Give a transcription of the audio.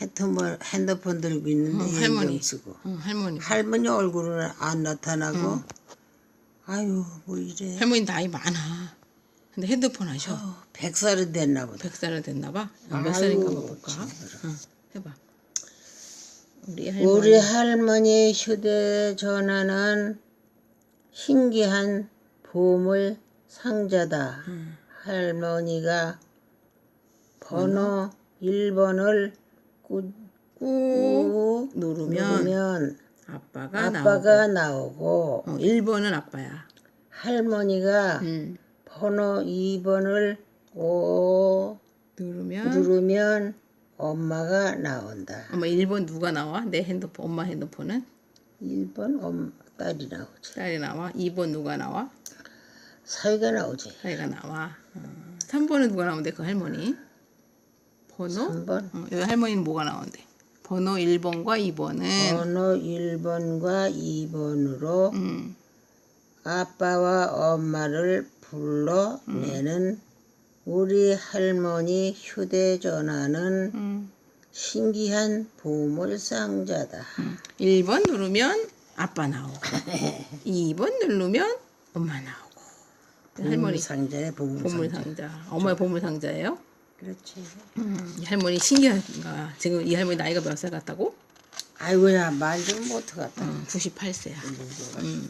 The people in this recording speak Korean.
핸드폰, 핸드폰 들고 있는데 어, 안경 할머니. 쓰고 응, 할머니. 할머니 얼굴은 안 나타나고 아유 뭐 이래 할머니 나이 많아. 근데 핸드폰 하셔. 어, 백살은 됐나 보다 백 살은 됐나 봐. 어, 몇 아유, 살인가 볼까? 응, 해봐. 우리 할머니. 우리 할머니 휴대전화는 신기한 보물 상자다. 할머니가 번호 1번을 꾹 꾹 누르면, 누르면 아빠가, 아빠가 나오고. 나오고 어, 1번은 아빠야. 할머니가 응. 번호 2번을 꼭 누르면 누르면 엄마가 나온다. 엄마 1번 누가 나와? 내 핸드폰 엄마 핸드폰은 1번 엄 딸이 나오지. 딸이 나와. 2번 누가 나와? 사위가 나오지. 사이가 나와. 어. 3번은 누가 나오는데 그 할머니? 번호? 3번 어, 여기 할머니는 뭐가 나오는데? 번호 1번과 2번은 번호 1번과 2번으로 음, 아빠와 엄마를 불러내는 우리 할머니 휴대전화는 음, 신기한 보물 상자다. 1번 누르면 아빠 나오고 2번 누르면 엄마 나오고 그 할머니 보물 상자에 보물, 보물 상자. 상자 엄마의 보물 상자예요? 그렇지. 이 할머니 신기한가 지금 이 할머니 나이가 몇 살 같다고? 아이고야 말 좀 못하겠다. 음, 98세야 음,